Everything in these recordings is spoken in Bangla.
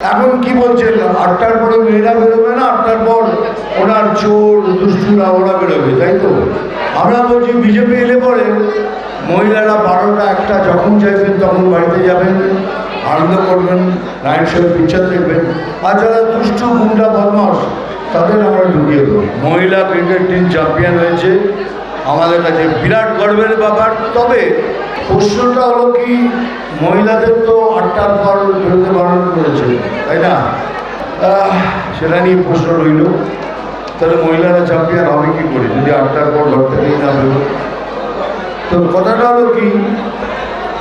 এখন কি বলছেন? আটটার পরে মেয়েরা বেরোবে না? আটটার পর ওনার চোর, দুষ্টুরা ওরা বেরোবে, তাই তো? আমরা বলছি, বিজেপি এলে পরে মহিলারা বারোটা একটা যখন চাইবেন তখন বাড়িতে যাবেন, আনন্দ করবেন, নাইট শো পিকচার দেখবেন। আর যারা দুষ্টু, গুন্ডা বদমাস তাদের আমরা ঢুকিয়ে দেবো। মহিলা ক্রিকেট টিম চ্যাম্পিয়ন হয়েছে। আমাদের কাছে বিরাট গর্বের ব্যাপার। তবে প্রশ্নটা হলো কি, মহিলাদের তো আটটার পর বেরোতে বারণ করেছে, তাই না? সেটা নিয়ে প্রশ্ন রইল। তাহলে মহিলারা চ্যাম্পিয়ন হবে কি করে? যদি আটটার পর ঘর থেকেই না বেরো তো কথাটা হলো কি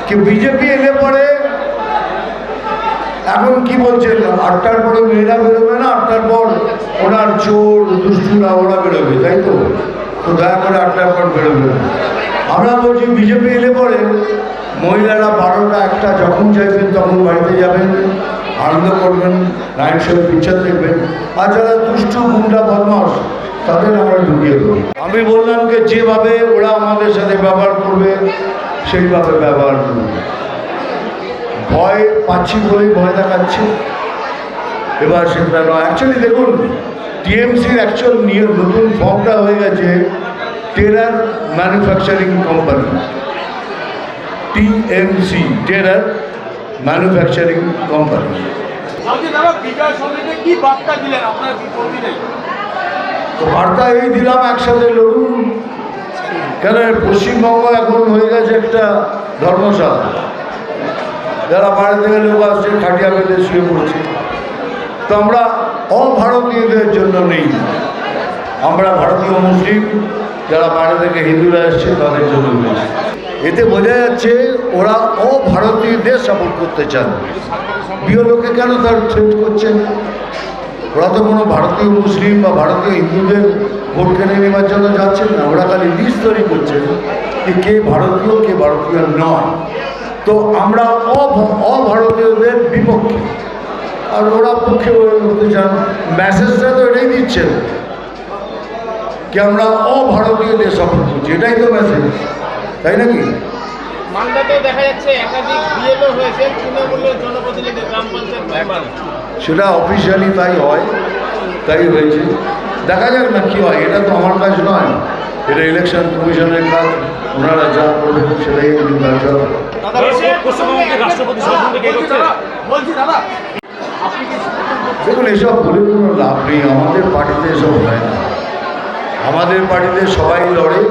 কি বিজেপি এলে পরে এখন কি বলছেন আটটার পরে মেয়েরা বেরোবে না, আটটার পর ওনার চোর, দুষ্টুরা ওরা বেরোবে, তাই তো? তো দয়া করে আটটার পর বেরোবে আমরা বলছি বিজেপি এলে পরে মহিলারা বারোটা একটা যখন চাইবেন তখন বাড়িতে যাবেন, আনন্দ করবেন নাইট শো পিকচার দেখবেন। আর যারা দুষ্ট, গুন্ডা বদমাস তাদের আমরা ঢুকিয়ে দেবো। আমি বললাম যে যেভাবে ওরা আমাদের সাথে ব্যবহার করবে, সেইভাবে ব্যবহার করবে। ভয় পাচ্ছি বলেই ভয় দেখাচ্ছে। এবার সেটা নয়। অ্যাকচুয়ালি দেখুন টিএমসির অ্যাকচুয়াল নিয়ে নতুন ফর্মটা হয়ে গেছে terror manufacturing company TMC terror manufacturing company তো বার্তা এই দিলাম একসাথে লড়ুন। কেন পশ্চিমবঙ্গ এখন হয়ে গেছে একটা ধর্মশালা। যারা বাইরে থেকে লোক আসছে খাটিয়া পেতে শুয়ে পড়ছে। তো আমরা অভারতীয়দের জন্য নেই। আমরা ভারতীয় মুসলিম, যারা বাইরে থেকে হিন্দুরা এসছে, তাদের জন্য রয়েছে এতে বোঝা যাচ্ছে, ওরা অভারতীয়দের সাপোর্ট করতে চান। প্রিয় লোকে কেন তার থ্রেট করছেন? ওরা তো কোনো ভারতীয় মুসলিম বা ভারতীয় হিন্দুদের ভোট কেনে নেওয়ার জন্য যাচ্ছেন না। ওরা খালি লিস্ট তৈরি করছেন যে কে ভারতীয় কে ভারতীয় নয়। তো আমরা অভ- অভারতীয়দের বিপক্ষে। আর ওরা পক্ষে করতে চান। দিচ্ছেন কি আমরা অভারতীয়দের সাপোর্ট করছি? এটাই তো মেসেজ তাই নাকি? মালদাতেও দেখা যাচ্ছে একাধিক বিএলও হয়েছে তৃণমূলের জনপ্রতিনিধি গ্রাম পঞ্চায়েত সেটা অফিসিয়ালি তাই হয় তাই হয়েছে। দেখা যাক না কী হয় এটা তো আমার কাজ নয়। এটা ইলেকশন কমিশনের কাজ ওনারা যা করবেন সেটাই দাদা রাষ্ট্রপতি দেখুন এসব বলে কোনো লাভ নেই। আমাদের পার্টিতে এসব হয় না। আমাদের পার্টিতে সবাই লড়ে।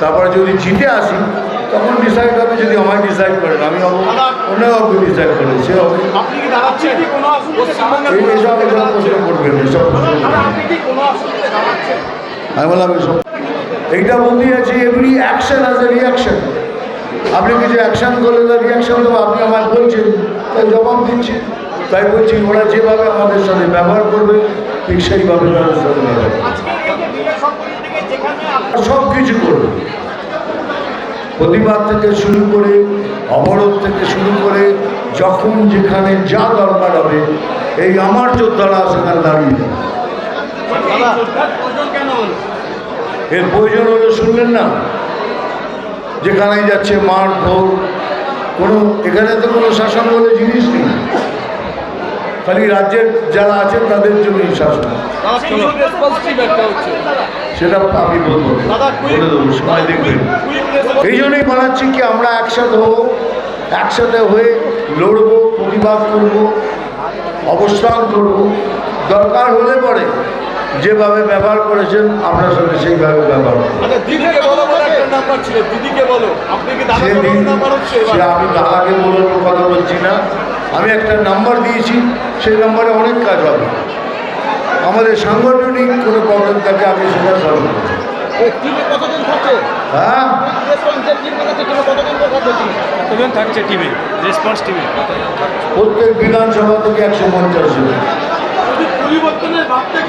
তারপরে যদি জিতে আসি তখন ডিসাইড হবে যদি আমায় ডিসাইড করেন আমি অন্য কাউকে ডিসাইড করেন সে হবে। এসব এসব প্রশ্ন করবেন এসব আমি বললাম এসব এইটা বলতে আছে every action as a reaction আপনি কিছু অ্যাকশন করলে তার রিয়াকশন দেবো আপনি আমায় বলছেন তাই জবাব দিচ্ছি। তাই বলছি, ওরা যেভাবে আমাদের সাথে ব্যবহার করবে, ঠিক সেইভাবে তাদের সব কিছু করবে। প্রতিবাদ থেকে শুরু করে, অবরোধ থেকে শুরু করে, যখন যেখানে যা দরকার হবে, এই আমার যোদ্ধারা সেখানে দাঁড়িয়ে এর প্রয়োজন হলে শুনলেন না? যেখানেই যাচ্ছে মার ধর কোনো এখানে তো কোনো শাসন বলে জিনিস নেই। খালি রাজ্যের যারা আছেন তাদের শাসন। রেসপন্সিভ একটা হচ্ছে সেটা আমি বলব। সময় দেখবেন এই জন্যই বানাচ্ছি কি আমরা একসাথে হব, একসাথে হয়ে লড়বো, প্রতিবাদ করব, অবস্থান করব। দরকার হলে পরে যেভাবে ব্যবহার করেছেন, আপনার সাথে সেইভাবে ব্যবহার করব। নাম্বার ছিল? দিদিকে বলো। আপনি কি দাদা নাম্বার হচ্ছে আমি দাদাকে বলার কথা বলছি না। আমি একটা নাম্বার দিয়েছি সেই নাম্বারে অনেক কাজ হবে। আমাদের সাংগঠনিক কোনো প্রবলেম থাকে আমি সেটা সলভ হ্যাঁ? থাকছে টিম কতজন থাকছে টিমে? রেসপন্স টিমে প্রত্যেক বিধানসভা থেকে একশো পঞ্চাশ জন।